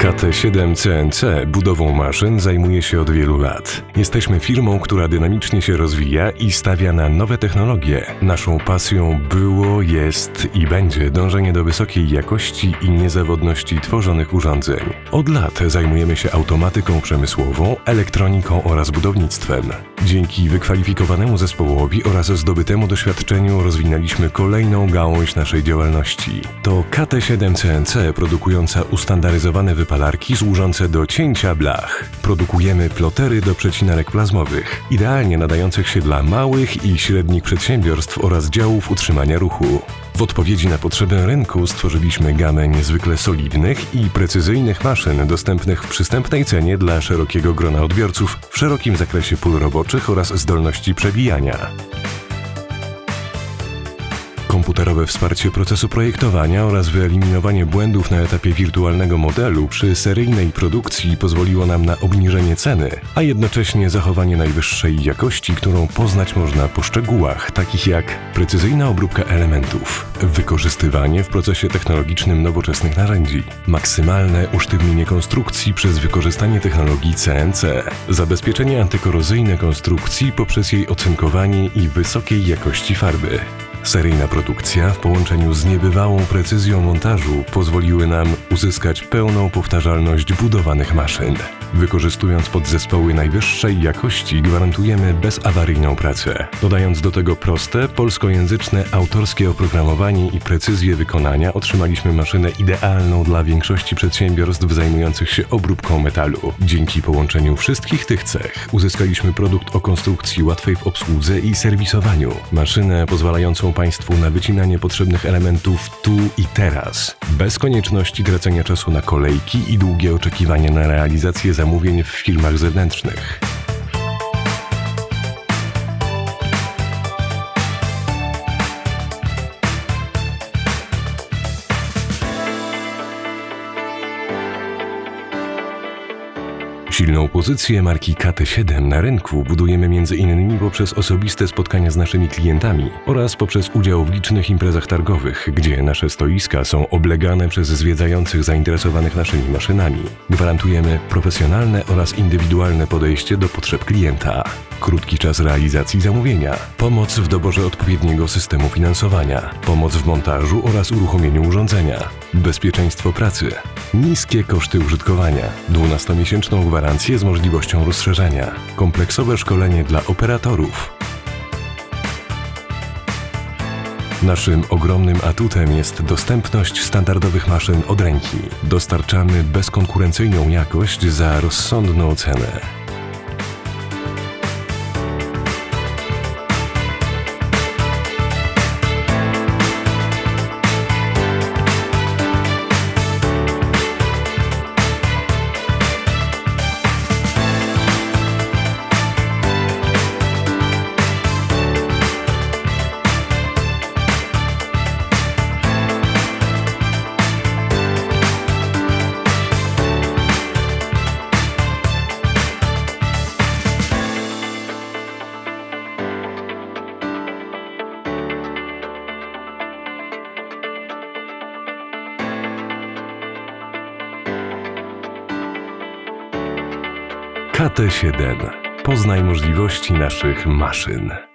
KT7 CNC budową maszyn zajmuje się od wielu lat. Jesteśmy firmą, która dynamicznie się rozwija i stawia na nowe technologie. Naszą pasją było, jest i będzie dążenie do wysokiej jakości i niezawodności tworzonych urządzeń. Od lat zajmujemy się automatyką przemysłową, elektroniką oraz budownictwem. Dzięki wykwalifikowanemu zespołowi oraz zdobytemu doświadczeniu rozwinęliśmy kolejną gałąź naszej działalności. To KT7 CNC produkująca ustandaryzowane wypalarki służące do cięcia blach. Produkujemy plotery do przecinarek plazmowych, idealnie nadających się dla małych i średnich przedsiębiorstw oraz działów utrzymania ruchu. W odpowiedzi na potrzeby rynku stworzyliśmy gamę niezwykle solidnych i precyzyjnych maszyn dostępnych w przystępnej cenie dla szerokiego grona odbiorców w szerokim zakresie pól roboczych oraz zdolności przebijania. Komputerowe wsparcie procesu projektowania oraz wyeliminowanie błędów na etapie wirtualnego modelu przy seryjnej produkcji pozwoliło nam na obniżenie ceny, a jednocześnie zachowanie najwyższej jakości, którą poznać można po szczegółach, takich jak precyzyjna obróbka elementów, wykorzystywanie w procesie technologicznym nowoczesnych narzędzi, maksymalne usztywnienie konstrukcji przez wykorzystanie technologii CNC, zabezpieczenie antykorozyjne konstrukcji poprzez jej ocynkowanie i wysokiej jakości farby. Seryjna produkcja w połączeniu z niebywałą precyzją montażu pozwoliły nam uzyskać pełną powtarzalność budowanych maszyn. Wykorzystując podzespoły najwyższej jakości gwarantujemy bezawaryjną pracę. Dodając do tego proste, polskojęzyczne, autorskie oprogramowanie i precyzję wykonania otrzymaliśmy maszynę idealną dla większości przedsiębiorstw zajmujących się obróbką metalu. Dzięki połączeniu wszystkich tych cech uzyskaliśmy produkt o konstrukcji łatwej w obsłudze i serwisowaniu. Maszynę pozwalającą Państwu na wycinanie potrzebnych elementów tu i teraz, bez konieczności tracenia czasu na kolejki i długie oczekiwania na realizację zamówień w firmach zewnętrznych. Silną pozycję marki KT7 na rynku budujemy m.in. poprzez osobiste spotkania z naszymi klientami oraz poprzez udział w licznych imprezach targowych, gdzie nasze stoiska są oblegane przez zwiedzających zainteresowanych naszymi maszynami. Gwarantujemy profesjonalne oraz indywidualne podejście do potrzeb klienta. Krótki czas realizacji zamówienia, pomoc w doborze odpowiedniego systemu finansowania, pomoc w montażu oraz uruchomieniu urządzenia, bezpieczeństwo pracy, niskie koszty użytkowania, 12-miesięczną gwarancję z możliwością rozszerzenia, kompleksowe szkolenie dla operatorów. Naszym ogromnym atutem jest dostępność standardowych maszyn od ręki. Dostarczamy bezkonkurencyjną jakość za rozsądną cenę. KT7. Poznaj możliwości naszych maszyn.